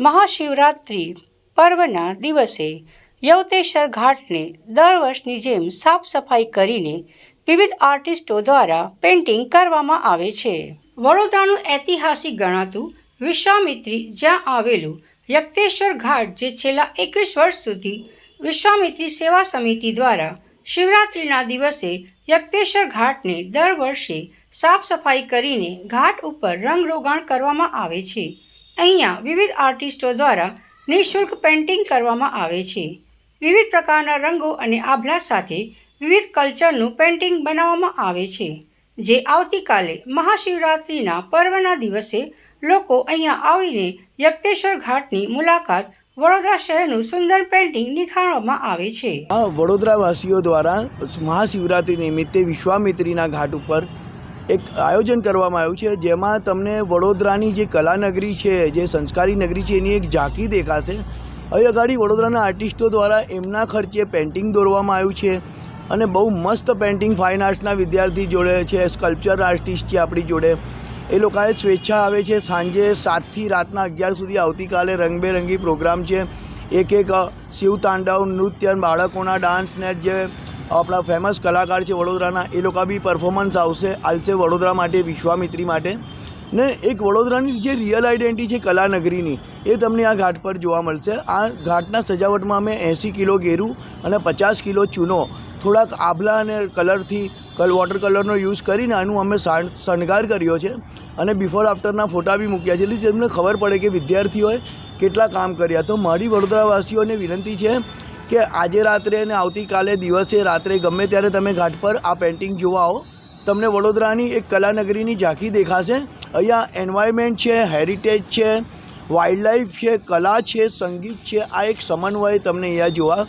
મહાશિવરાત્રિ પર્વના દિવસે યવતેશ્વર ઘાટને દર વર્ષની જેમ સાફ સફાઈ કરીને વિવિધ આર્ટિસ્ટો દ્વારા પેઇન્ટિંગ કરવામાં આવે છે. વડોદરાનું ઐતિહાસિક ગણાતું વિશ્વામિત્રી જ્યાં આવેલું યક્તેશ્વર ઘાટ જે છેલ્લા એકવીસ વર્ષ સુધી વિશ્વામિત્રી સેવા સમિતિ દ્વારા શિવરાત્રિના દિવસે યક્તેશ્વર ઘાટને દર વર્ષે સાફ સફાઈ કરીને ઘાટ ઉપર રંગરોગાણ કરવામાં આવે છે. અહીંયા વિવિધ આર્ટિસ્ટો દ્વારા નિઃશુલ્ક પેઇન્ટિંગ કરવામાં આવે છે. વિવિધ પ્રકારના રંગો અને આભલા સાથે વિવિધ કલ્ચરનું પેઇન્ટિંગ બનાવવામાં આવે છે. જે આવતીકાલે મહાશિવરાત્રિના પર્વના દિવસે લોકો અહીંયા આવીને યક્તેશ્વર ઘાટની મુલાકાત વડોદરા શહેરનું સુંદર પેઇન્ટિંગ નિખારવામાં આવે છે. વડોદરાવાસીઓ દ્વારા મહાશિવરાત્રિ નિમિત્તે વિશ્વામિત્રીના ઘાટ ઉપર એક આયોજન કરવામાં આવ્યું છે, જેમાં તમને વડોદરાની જે કલાનગરી છે, જે સંસ્કારી નગરી છે, એની એક ઝાંકી દેખાશે. અહીં અગાડી વડોદરાના આર્ટિસ્ટો દ્વારા એમના ખર્ચે પેઇન્ટિંગ દોરવામાં આવ્યું છે અને બહુ મસ્ત પેઇન્ટિંગ ફાઇન આર્ટ્સના વિદ્યાર્થી જોડે છે, સ્કલ્પચર આર્ટિસ્ટ છે આપણી જોડે. એ લોકોએ સ્વેચ્છા આવે છે, સાંજે સાતથી રાતના અગિયાર સુધી આવતીકાલે રંગબેરંગી પ્રોગ્રામ છે. એક એક શિવ તાંડવ, નૃત્ય, બાળકોના ડાન્સ ને જે આપણા ફેમસ કલાકાર છે વડોદરાના, એ લોકો બી પરફોર્મન્સ આવશે. આવશે વડોદરા માટે, વિશ્વામિત્રી માટે. ને એક વડોદરાની જે રિયલ આઈડેન્ટિટી છે કલાનગરીની, એ તમને આ ઘાટ પર જોવા મળશે. આ ઘાટના સજાવટમાં અમે એંસી કિલો ગેરું અને પચાસ કિલો ચૂનો, થોડાક આભલા અને કલરથી કલ વોટર કલરનો યુઝ કરીને આનું અમે શાણ- શણગાર કર્યો છે. અને બિફોર આફ્ટરના ફોટા બી મૂક્યા છે. એટલે તમને ખબર પડે કે વિદ્યાર્થીઓએ કેટલા કામ કર્યા. તો મારી વડોદરાવાસીઓને વિનંતી છે કે આજે રાત્રે અને આવતીકાલે દિવસે રાત્રે ગમે ત્યારે તમે ઘાટ પર આ પેઇન્ટિંગ જોવા આવો, તમને વડોદરાની એક કલાનગરીની ઝાંખી દેખાશે. અહીંયા એન્વાયરમેન્ટ છે હેરિટેજ છે વાઇલ્ડલાઇફ છે, કલા છે, સંગીત છે, આ એક સમન્વય તમને અહીંયા જોવા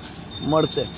મળશે.